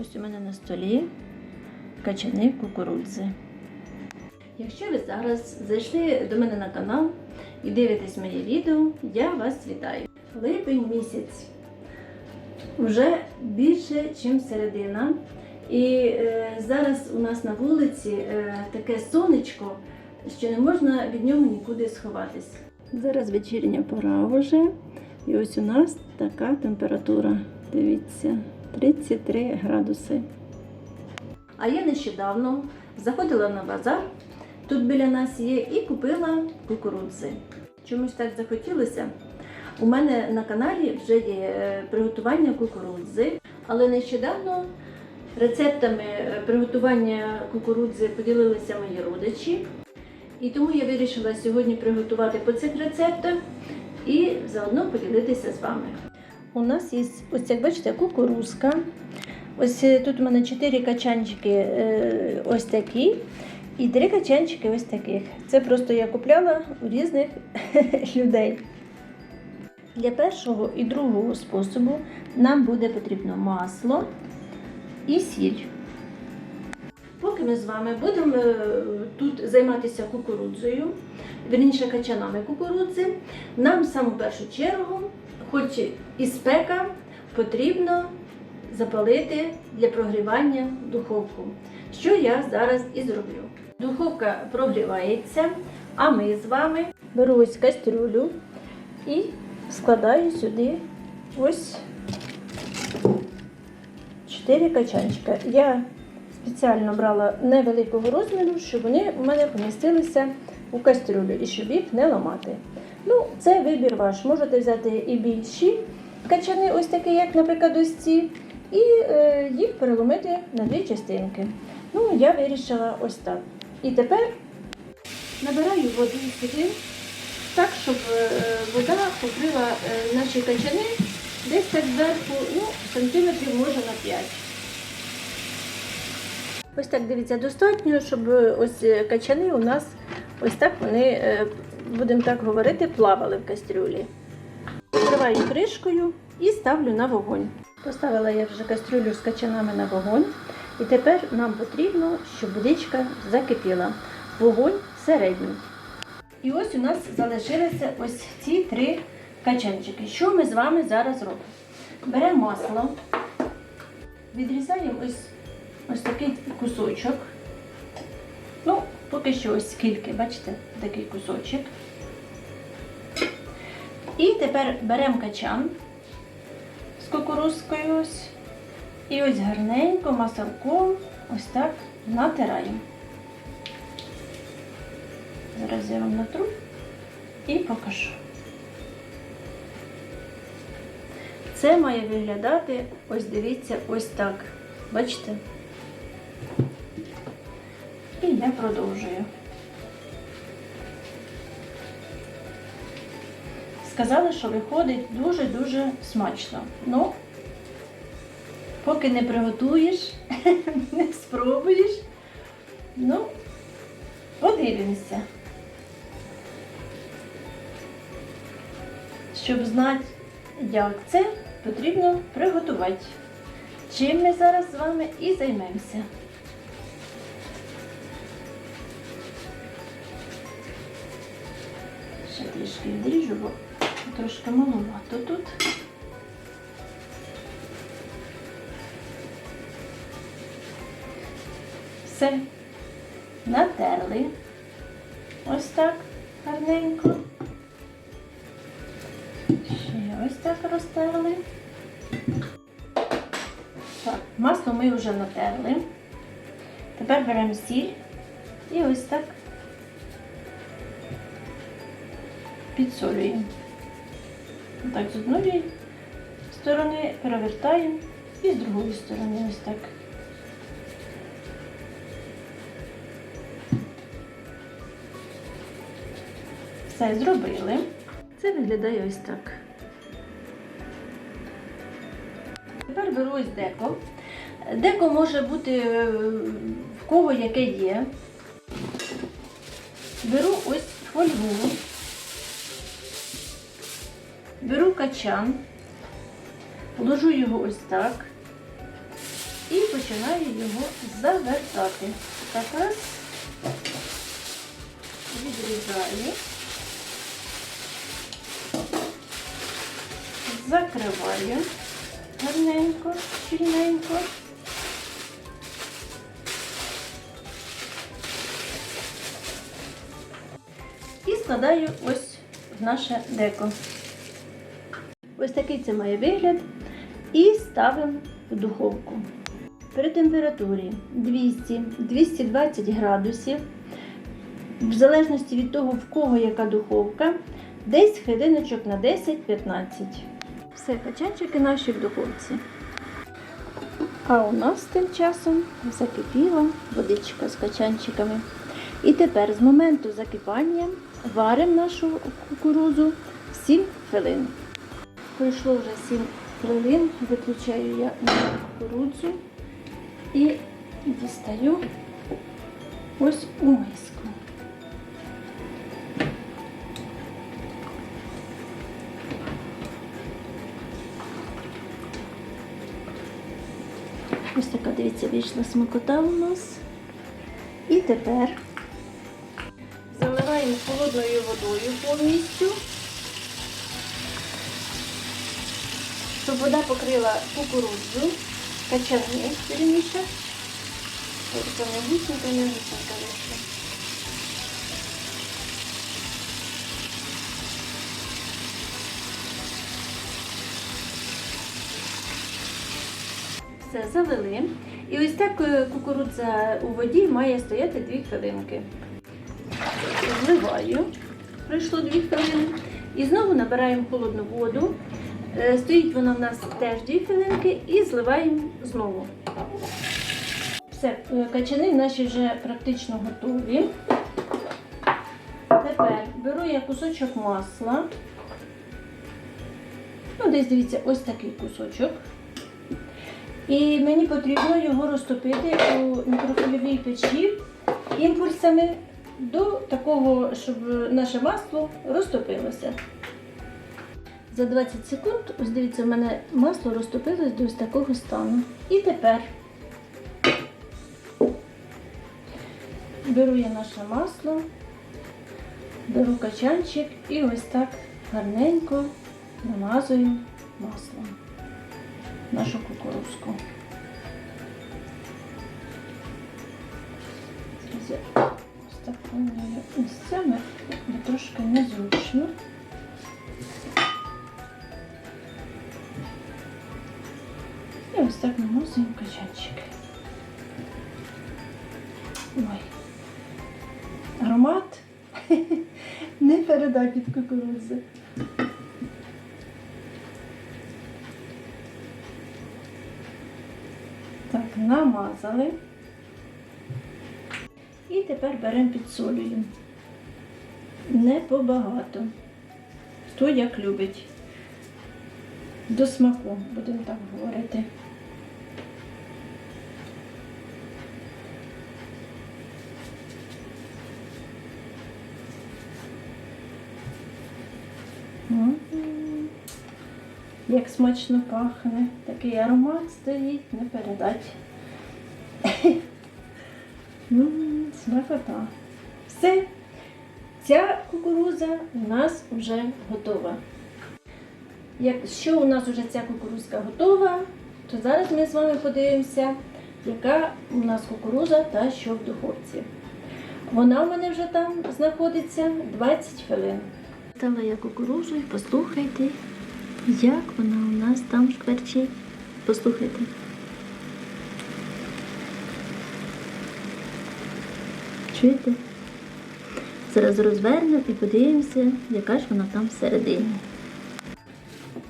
Ось у мене на столі качани кукурудзи. Якщо ви зараз зайшли до мене на канал і дивитесь моє відео, я вас вітаю. Липень місяць. Вже більше, ніж середина. І е, зараз у нас на вулиці е, таке сонечко, що не можна від нього нікуди сховатись. Зараз вечірня пора вже. І ось у нас така температура. Дивіться, 33 градуси. А я нещодавно заходила на базар, тут біля нас є, і купила кукурудзи. Чомусь так захотілося. У мене на каналі вже є е, приготування кукурудзи, але нещодавно рецептами е, приготування кукурудзи поділилися мої родичі. І тому я вирішила сьогодні приготувати по цих рецептах і заодно поділитися з вами. У нас є ось як бачите, кукурузка. Ось е, тут у мене 4 качанчики е, ось такі, і 3 качанчики ось таких. Це просто я купляла у різних людей. Для першого і другого способу нам буде потрібно масло і сіль. Поки ми з вами будемо е, тут займатися кукурудзою, верніше качанами кукурудзи, нам в саму першу чергу, хоч і спека, потрібно запалити для прогрівання духовку, що я зараз і зроблю. Духовка прогрівається, а ми з вами беру ось кастрюлю і складаю сюди ось 4 качанчика. Я спеціально брала невеликого розміру, щоб вони у мене помістилися у кастрюлю і щоб їх не ламати. Ну, це вибір ваш. Можете взяти і більші качани, ось такі, як, наприклад, ось ці, і е, їх переломити на дві частинки. Ну, я вирішила ось так. І тепер набираю води сюди, так, щоб е, вода покрила е, наші качани десь так зверху, ну, сантиметрів може на 5. Ось так дивіться, достатньо, щоб ось е, качани у нас ось так вони, е, будемо так говорити, плавали в кастрюлі. Закриваю кришкою і ставлю на вогонь. Поставила я вже кастрюлю з качанами на вогонь. І тепер нам потрібно, щоб водичка закипіла. Вогонь середній. І ось у нас залишилися ось ці три качанчики. Що ми з вами зараз робимо? Беремо масло, відрізаємо ось, ось такий кусочок. Ну, поки що ось скільки, бачите, такий кусочок. І тепер беремо качан з кукурузкою ось. І ось гарненько маселком ось так натираємо. Зараз я вам натру і покажу. Це має виглядати, ось дивіться, ось так. Бачите? Я продовжую. Сказали, що виходить дуже-дуже смачно. Ну, поки не приготуєш, не спробуєш, ну, подивимося. Щоб знати, як це, потрібно приготувати. Чим ми зараз з вами і займемося. Ще трішки відріжу, бо трошки маловато тут. Все. Натерли. Ось так гарненько. Ще ось так розтерли. Так, масло ми вже натерли. Тепер беремо сіль і ось так підсолюємо. Так, з одної сторони перевертаємо і з другої сторони ось так. Все зробили. Це виглядає ось так. Тепер беру ось деко. Деко може бути е, в кого яке є. Беру ось фольгу, беру качан, ложу його ось так і починаю його завертати. Так раз відрізаю, закриваю гарненько, щільненько. І складаю ось в наше деко. Ось такий це має вигляд. І ставимо в духовку. При температурі 200-220 градусів, в залежності від того, в кого яка духовка, десь хвилиночок на 10-15. Все, качанчики наші в духовці. А у нас тим часом закипіла водичка з качанчиками. І тепер з моменту закипання варимо нашу кукурузу 7 хвилин. Пройшло вже 7 хвилин, виключаю я кукурудзу і дістаю ось у миску. Ось така, дивіться, вийшла смакота у нас. І тепер заливаємо холодною водою повністю, щоб вода покрила кукурудзу, качани, вірніше. Тобто не гусенька, не гусенька вийшла. Все, залили. І ось так е, кукурудза у воді має стояти 2 хвилинки. Зливаю, пройшло 2 хвилини. І знову набираємо холодну воду. Е, Стоїть вона в нас теж 2 хвилинки і зливаємо знову. Все, е, качани наші вже практично готові. Тепер беру я кусочок масла. Ну, десь дивіться, ось такий кусочок. І мені потрібно його розтопити у мікрохвильовій печі імпульсами до такого, щоб наше масло розтопилося. За 20 секунд, ось дивіться, в мене масло розтопилось до ось такого стану. І тепер беру я наше масло, беру качанчик і ось так гарненько намазую маслом нашу кукурузку. Ось так поміняю місцями, бо трошки незручно. Ось так наносимо качанчики. Ой. Аромат не передати від кукурудзи. Так, намазали. І тепер беремо підсолюємо. Не побагато. Хто як любить. До смаку, будемо так говорити. М. Як смачно пахне, такий аромат стоїть, не передать. М, Смакота. Все, ця кукуруза у нас вже готова. Якщо у нас вже ця кукурузка готова, то зараз ми з вами подивимося, яка у нас кукуруза та що в духовці. Вона в мене вже там знаходиться 20 хвилин. Стала я кукурузу і послухайте, як вона у нас там шкварчить. Послухайте. Чуєте? Зараз розвернемо і подивимося, яка ж вона там всередині.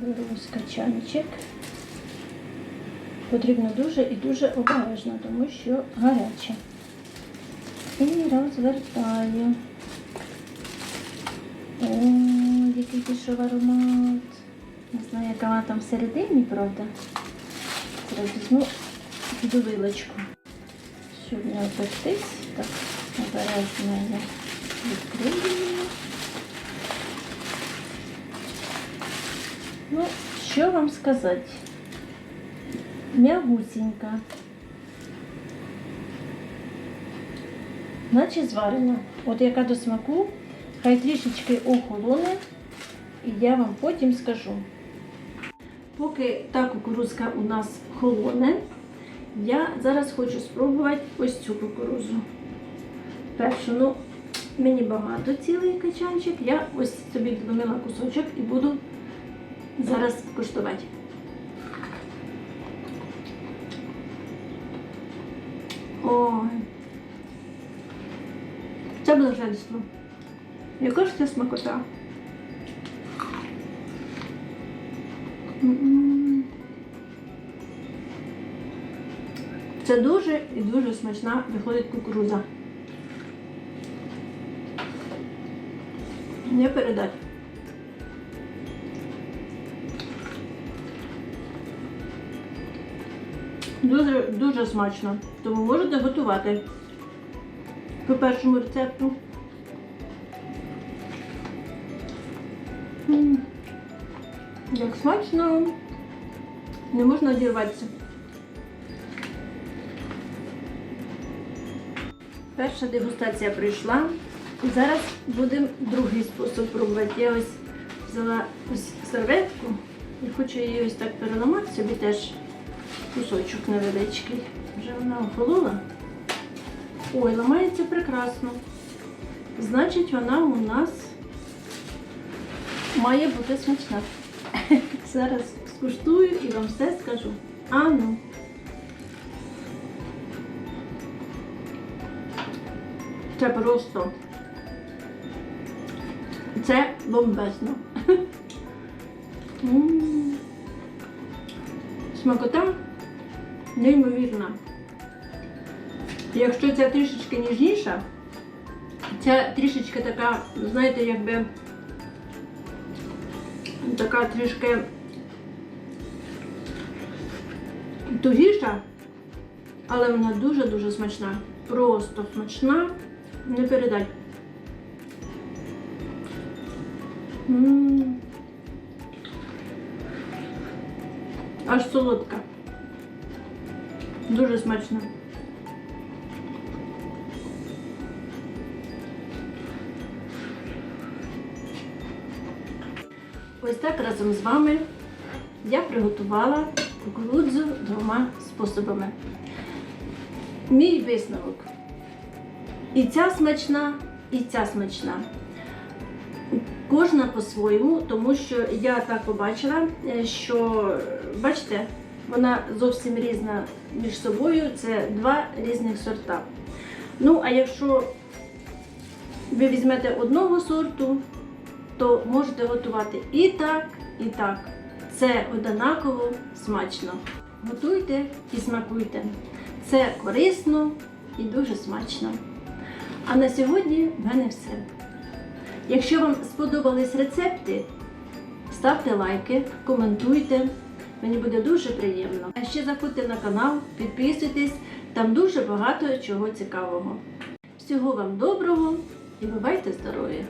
Беру ось качанчик. Потрібно дуже і дуже обережно, тому що гаряче. І розвертаю. О, який пішов аромат. Не знаю, яка вона там всередині, правда. Зараз візьму до вилочку. Все не обертись. Так, обережно я відкрию її. Ну, що вам сказати? Мягусінька. Наче зварена. От яка до смаку, хай трішечки охолоне, і я вам потім скажу. Поки та кукурузка у нас холоне, я зараз хочу спробувати ось цю кукурузу. Першу, ну, мені багато цілий качанчик. Я ось собі відломила кусочок і буду зараз куштувати. Ой. Це блаженство. Яка ж це смакота? Це дуже і дуже смачна виходить кукуруза. Не передать. Дуже, дуже смачно. Тому можете готувати по першому рецепту. Як смачно, не можна одірватися. Перша дегустація пройшла. Зараз будемо другий спосіб пробувати. Я ось взяла ось серветку і хочу її ось так переламати собі теж кусочок невеличкий. Вже вона охолола. Ой, ламається прекрасно. Значить, вона у нас має бути смачна. Зараз скуштую і вам все скажу. А ну. Це просто. Це бомбезно. Смакота неймовірна. Якщо ця трішечки ніжніша, ця трішечки така, знаєте, якби така трішки тугіша, але вона дуже-дуже смачна. Просто смачна, не передать. М. Аж солодка. Дуже смачно. Ось так разом з вами я приготувала кукурудзу двома способами. Мій висновок. І ця смачна, і ця смачна. Кожна по-своєму, тому що я так побачила, е, що бачите, вона зовсім різна між собою. Це два різних сорта. Ну, а якщо ви візьмете одного сорту, то можете готувати і так, і так. Це однаково смачно. Готуйте і смакуйте. Це корисно і дуже смачно. А на сьогодні в мене все. Якщо вам сподобались рецепти, ставте лайки, коментуйте. Мені буде дуже приємно. А ще заходьте на канал, підписуйтесь, там дуже багато чого цікавого. Всього вам доброго і бувайте здорові!